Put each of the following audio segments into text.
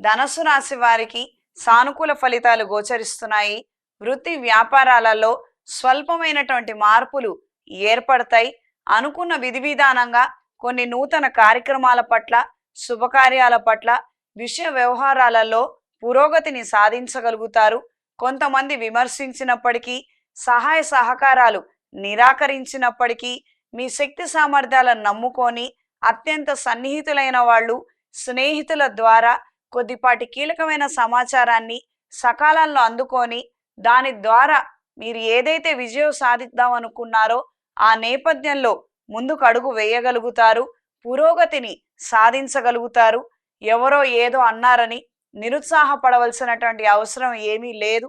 ధనస్సు రాశి వారికి సానుకూల ఫలితాలు గోచరిస్తున్నాయి. వృత్తి వ్యాపారాలలో స్వల్పమైనటువంటి మార్పులు ఏర్పడతాయి. అనుకున్న విధి విధానంగా కొన్ని నూతన కార్యక్రమాల పట్ల శుభకార్యాల పట్ల విషయ వ్యవహారాలలో పురోగతిని సాధించగలుగుతారు. కొంతమంది విమర్శించినప్పటికీ సహాయ సహకారాలు నిరాకరించినప్పటికీ మీ శక్తి సామర్థ్యాలను నమ్ముకొని అత్యంత సన్నిహితులైన వాళ్ళు స్నేహితుల ద్వారా కొద్దిపాటి కీలకమైన సమాచారాన్ని సకాలంలో అందుకొని దాని ద్వారా మీరు ఏదైతే విజయం సాధిద్దాం అనుకున్నారో ఆ నేపథ్యంలో ముందుకు అడుగు వేయగలుగుతారు పురోగతిని సాధించగలుగుతారు. ఎవరో ఏదో అన్నారని నిరుత్సాహపడవలసినటువంటి అవసరం ఏమీ లేదు.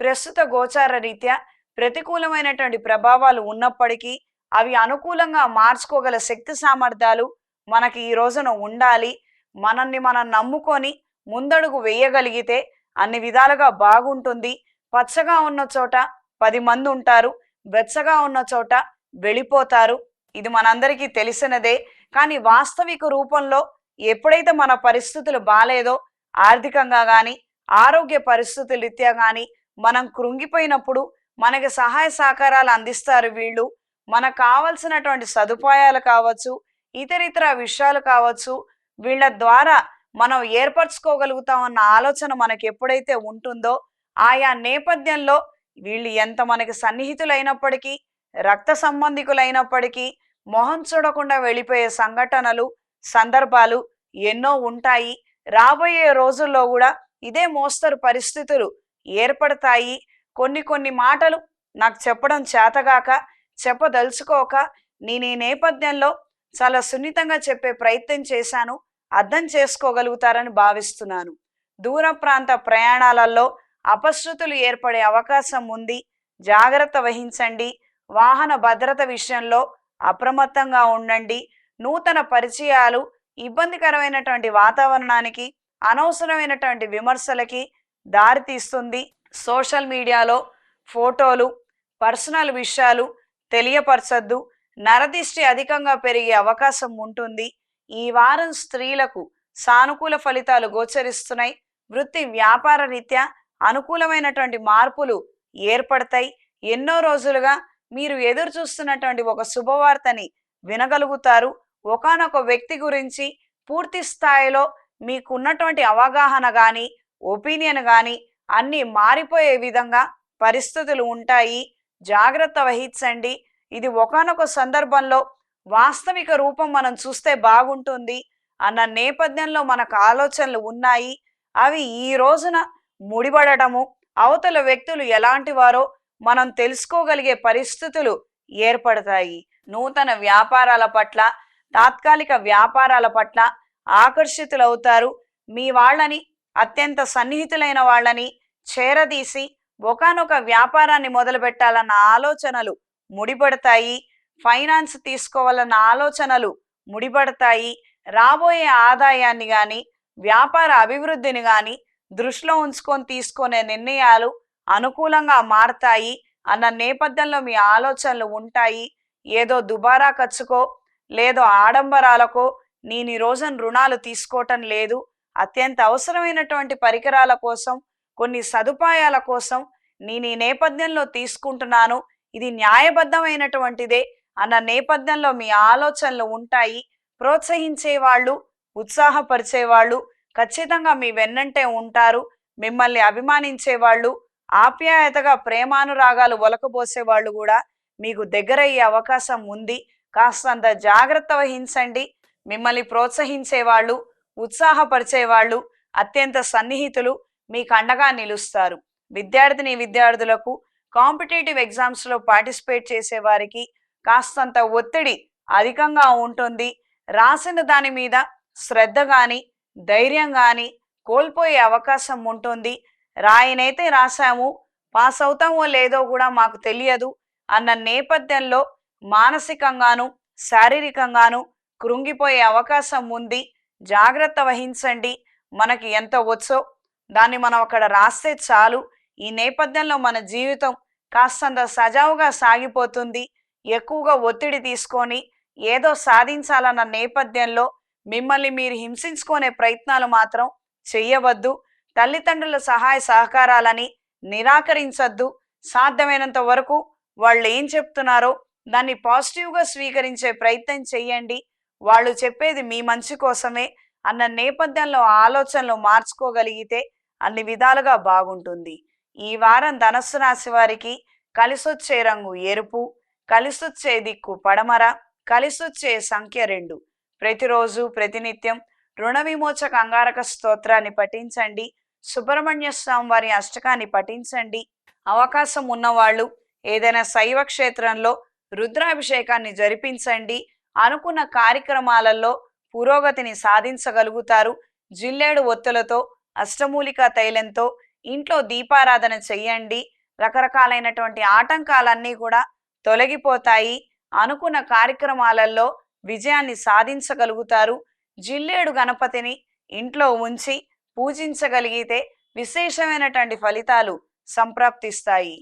ప్రస్తుత గోచార రీత్యా ప్రతికూలమైనటువంటి ప్రభావాలు ఉన్నప్పటికీ అవి అనుకూలంగా మార్చుకోగల శక్తి సామర్థ్యాలు మనకి ఈ రోజున ఉండాలి. మనల్ని మనం నమ్ముకొని ముందడుగు వేయగలిగితే అన్ని విధాలుగా బాగుంటుంది. పచ్చగా ఉన్న చోట పది మంది ఉంటారు. వెచ్చగా ఉన్న చోట వెళ్ళిపోతారు. ఇది మనందరికీ తెలిసినదే. కానీ వాస్తవిక రూపంలో ఎప్పుడైతే మన పరిస్థితులు బాగాలేదో ఆర్థికంగా కానీ ఆరోగ్య పరిస్థితుల రీత్యా కానీ మనం కృంగిపోయినప్పుడు మనకి సహాయ సహకారాలు అందిస్తారు వీళ్ళు. మనకు కావలసినటువంటి సదుపాయాలు కావచ్చు ఇతరితర విషయాలు కావచ్చు వీళ్ళ ద్వారా మనం ఏర్పరచుకోగలుగుతామన్న ఆలోచన మనకు ఎప్పుడైతే ఉంటుందో ఆయా నేపథ్యంలో వీళ్ళు ఎంత మనకి సన్నిహితులైనప్పటికీ రక్త సంబంధికులైనప్పటికీ మొహం చూడకుండా వెళ్ళిపోయే సంఘటనలు సందర్భాలు ఎన్నో ఉంటాయి. రాబోయే రోజుల్లో కూడా ఇదే మోస్తరు పరిస్థితులు ఏర్పడతాయి. కొన్ని కొన్ని మాటలు నాకు చెప్పడం చేతగాక చెప్పదలుచుకోక నేను ఈ నేపథ్యంలో చాలా సున్నితంగా చెప్పే ప్రయత్నం చేశాను. అర్థం చేసుకోగలుగుతారని భావిస్తున్నాను. దూర ప్రాంత ప్రయాణాలలో అపశృతులు ఏర్పడే అవకాశం ఉంది. జాగ్రత్త వహించండి. వాహన భద్రత విషయంలో అప్రమత్తంగా ఉండండి. నూతన పరిచయాలు ఇబ్బందికరమైనటువంటి వాతావరణానికి అనవసరమైనటువంటి విమర్శలకి దారితీస్తుంది సోషల్ మీడియాలో ఫోటోలు పర్సనల్ విషయాలు తెలియపరచద్దు. నరదిష్టి అధికంగా పెరిగే అవకాశం ఉంటుంది. ఈ వారం స్త్రీలకు సానుకూల ఫలితాలు గోచరిస్తున్నాయి. వృత్తి వ్యాపార రీత్యా అనుకూలమైనటువంటి మార్పులు ఏర్పడతాయి. ఎన్నో రోజులుగా మీరు ఎదురు చూస్తున్నటువంటి ఒక శుభవార్తని వినగలుగుతారు. ఒకానొక వ్యక్తి గురించి పూర్తి స్థాయిలో మీకున్నటువంటి అవగాహన కానీ ఒపీనియన్ కానీ అన్నీ మారిపోయే విధంగా పరిస్థితులు ఉంటాయి. జాగ్రత్త వహించండి. ఇది ఒకానొక సందర్భంలో వాస్తవిక రూపం మనం చూస్తే బాగుంటుంది అన్న నేపథ్యంలో మనకు ఆలోచనలు ఉన్నాయి. అవి ఈ రోజున ముడిపడటము అవతల వ్యక్తులు ఎలాంటి వారో మనం తెలుసుకోగలిగే పరిస్థితులు ఏర్పడతాయి. నూతన వ్యాపారాల పట్ల తాత్కాలిక వ్యాపారాల పట్ల ఆకర్షితులవుతారు. మీ వాళ్ళని అత్యంత సన్నిహితులైన వాళ్ళని చేరదీసి ఒకనొక వ్యాపారాన్ని మొదలు పెట్టాలన్న ఆలోచనలు ముడిపడతాయి. ఫైనాన్స్ తీసుకోవాలన్న ఆలోచనలు ముడిపడతాయి. రాబోయే ఆదాయాన్ని కానీ వ్యాపార అభివృద్ధిని కానీ దృష్టిలో ఉంచుకొని తీసుకునే నిర్ణయాలు అనుకూలంగా మారతాయి అన్న నేపథ్యంలో మీ ఆలోచనలు ఉంటాయి. ఏదో దుబారా ఖర్చుకో లేదో ఆడంబరాలకో నేను ఈ రోజున రుణాలు తీసుకోవటం లేదు. అత్యంత అవసరమైనటువంటి పరికరాల కోసం కొన్ని సదుపాయాల కోసం నేను ఈ నేపథ్యంలో తీసుకుంటున్నాను. ఇది న్యాయబద్ధమైనటువంటిదే. అన్న నేపథ్యంలో మీ ఆలోచనలు ఉంటాయి. ప్రోత్సహించే వాళ్ళు ఉత్సాహపరిచే వాళ్ళు ఖచ్చితంగా మీ వెన్నంటే ఉంటారు. మిమ్మల్ని అభిమానించే వాళ్ళు ఆప్యాయతగా ప్రేమానురాగాలు ఒలకబోసే వాళ్ళు కూడా మీకు దగ్గరయ్యే అవకాశం ఉంది. కాస్తంత జాగ్రత్త వహించండి. మిమ్మల్ని ప్రోత్సహించే వాళ్ళు ఉత్సాహపరిచే వాళ్ళు అత్యంత సన్నిహితులు మీకు అండగా నిలుస్తారు. విద్యార్థిని విద్యార్థులకు కాంపిటేటివ్ ఎగ్జామ్స్లో పార్టిసిపేట్ చేసే వారికి కాస్తంత ఒత్తిడి అధికంగా ఉంటుంది. రాసిన దాని మీద శ్రద్ధ కానీ ధైర్యం కానీ కోల్పోయే అవకాశం ఉంటుంది. రాయినైతే రాసాము పాస్ అవుతామో లేదో కూడా మాకు తెలియదు అన్న నేపథ్యంలో మానసికంగాను శారీరకంగాను కృంగిపోయే అవకాశం ఉంది. జాగ్రత్త వహించండి. మనకి ఎంత వచ్చో దాన్ని మనం అక్కడ రాస్తే చాలు. ఈ నేపథ్యంలో మన జీవితం కాస్తంత సజావుగా సాగిపోతుంది. ఎక్కువగా ఒత్తిడి తీసుకొని ఏదో సాధించాలన్న నేపథ్యంలో మిమ్మల్ని మీరు హింసించుకునే ప్రయత్నాలు మాత్రం చెయ్యవద్దు. తల్లిదండ్రుల సహాయ సహకారాలని నిరాకరించద్దు. సాధ్యమైనంత వరకు వాళ్ళు ఏం చెప్తున్నారో దాన్ని పాజిటివ్గా స్వీకరించే ప్రయత్నం చెయ్యండి. వాళ్ళు చెప్పేది మీ మంచి కోసమే అన్న నేపథ్యంలో ఆలోచనలు మార్చుకోగలిగితే అన్ని విధాలుగా బాగుంటుంది. ఈ వారం ధనస్సు రాశి వారికి కలిసొచ్చే రంగు ఎరుపు కలిసొచ్చే దిక్కు పడమర కలిసొచ్చే సంఖ్య రెండు. ప్రతిరోజు ప్రతినిత్యం రుణ విమోచక అంగారక స్తోత్రాన్ని పఠించండి. సుబ్రహ్మణ్య స్వామి వారి అష్టకాన్ని పఠించండి. అవకాశం ఉన్నవాళ్ళు ఏదైనా శైవ క్షేత్రంలో రుద్రాభిషేకాన్ని జరిపించండి. అనుకున్న కార్యక్రమాలలో పురోగతిని సాధించగలుగుతారు. జిల్లేడు ఒత్తులతో అష్టమూలిక తైలంతో ఇంట్లో దీపారాధన చెయ్యండి. రకరకాలైనటువంటి ఆటంకాలన్నీ కూడా తొలగిపోతాయి. అనుకున్న కార్యక్రమాలలో విజయాన్ని సాధించగలుగుతారు. జిల్లేడు గణపతిని ఇంట్లో ఉంచి పూజించగలిగితే విశేషమైనటువంటి ఫలితాలు సంప్రాప్తిస్తాయి.